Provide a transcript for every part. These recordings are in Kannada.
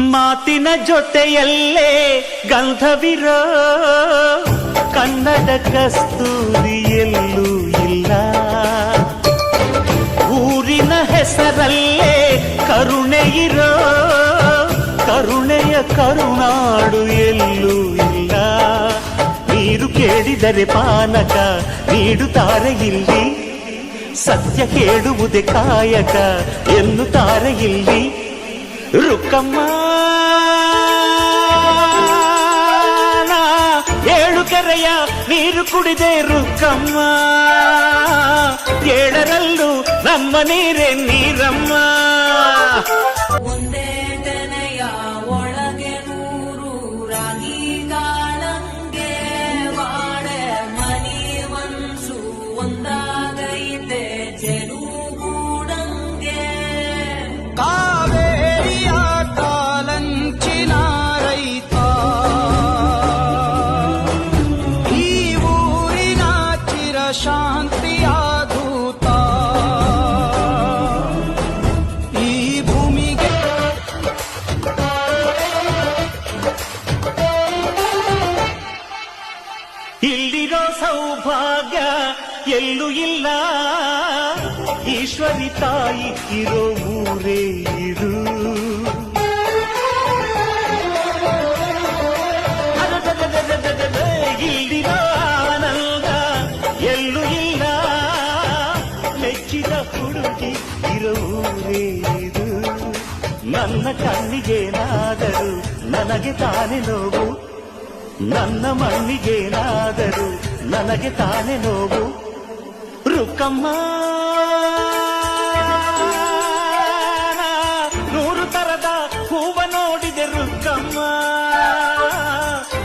ಮಾತಿನ ಜೊತೆಯಲ್ಲೇ ಗಂಧವಿರೋ ಕನ್ನಡ ಕಸ್ತೂರಿ ಎಲ್ಲೂ ಇಲ್ಲ. ಊರಿನ ಹೆಸರಲ್ಲೇ ಕರುಣೆ ಇರೋ, ಕರುಣೆಯ ಕರುನಾಡು ಎಲ್ಲೂ ಇಲ್ಲ. ನೀರು ಕೇಳಿದರೆ ಪಾನಕ ನೀಡುತ್ತಾರೆ ಇಲ್ಲಿ, ಸತ್ಯ ಕೇಳುವುದೇ ಕಾಯಕ ಎನ್ನುತ್ತಾರೆ ಇಲ್ಲಿ. ರುಕ್ಕಮ್ಮ ನಾ ಏಳು ಕೆರೆಯ ನೀರು ಕುಡಿದೆ ರುಕ್ಕಮ್ಮ ಏಳರಲ್ಲೂ ನಮ್ಮ ನೀರೇ ನೀರಮ್ಮ ಸೌಭಾಗ್ಯ ಎಲ್ಲೂ ಇಲ್ಲ. ಈಶ್ವರಿ ತಾಯಿ ಇರೋ ಊರೇ ಇರು ಇಲ್ಲಿರೋ ಆನಂದ ಎಲ್ಲೂ ಇಲ್ಲ. ಮೆಚ್ಚಿದ ಹುಡುಗಿ ಇರೋ ಊರೇ ಇದು. ನನ್ನ ಕಣ್ಣಿಗೇನಾದರೂ ನನಗೆ ತಾನೆ ನೋವು. ನನ್ನ ಮಣ್ಣಿಗೇನಾದರೂ ನನಗೆ ತಾನೇ ನೋವು. ರುಕ್ಕಮ್ಮ ನೂರು ತರದ ಹೂವ ನೋಡಿದೆ ರುಕ್ಕಮ್ಮ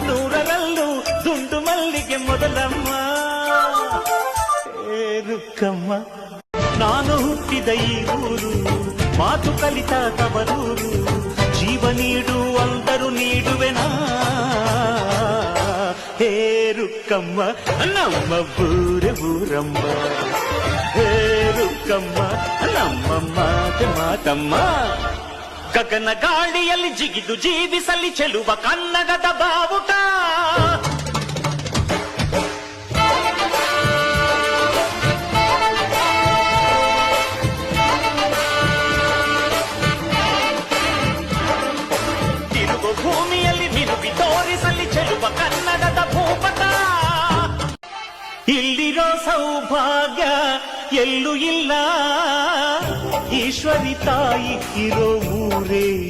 ನೂರರಲ್ಲೂ ದುಂಡು ಮಲ್ಲಿಗೆ ಮೊದಲಮ್ಮ. ಏ ರುಕ್ಕಮ್ಮ ನಾನು ಹುಟ್ಟಿದ ಈ ಊರು, ಮಾತು ಕಲಿತ ತವರೂರು ಜೀವ ನೀಡು, ಅಂದರು ನೀಡುವೆನಾ ರುಕ್ಕಮ್ಮ ನಮ್ಮ ಬೂರ ಊರಮ್ಮ ಹೇ ರುಕ್ಕಮ್ಮ ನಮ್ಮ ಮಾತೆ ಮಾತಮ್ಮ ಗಗನ ಗಾಳಿಯಲ್ಲಿ ಜಿಗಿದು ಜೀವಿಸಲಿ ಚೆಲುವ ಕನ್ನಡದ ಬಾವುಟ ಇಲ್ಲಿರೋ ಸೌಭಾಗ್ಯ? ಎಲ್ಲೂ ಇಲ್ಲ. ಈಶ್ವರಿ ತಾಯಿ ಇರೋ ಊರೇ